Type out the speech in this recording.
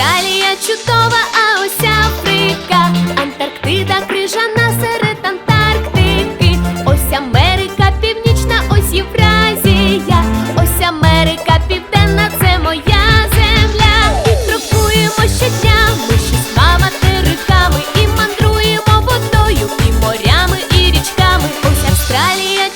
Австралія чудова, а ось Африка, Антарктида, крижана серед Антарктики, ось Америка, Північна, ось Євразія, ось Америка, Південна, це моя земля. Крокуємо щодня, ми шістьма материками і мандруємо водою, і морями, і річками. Ось Австралія.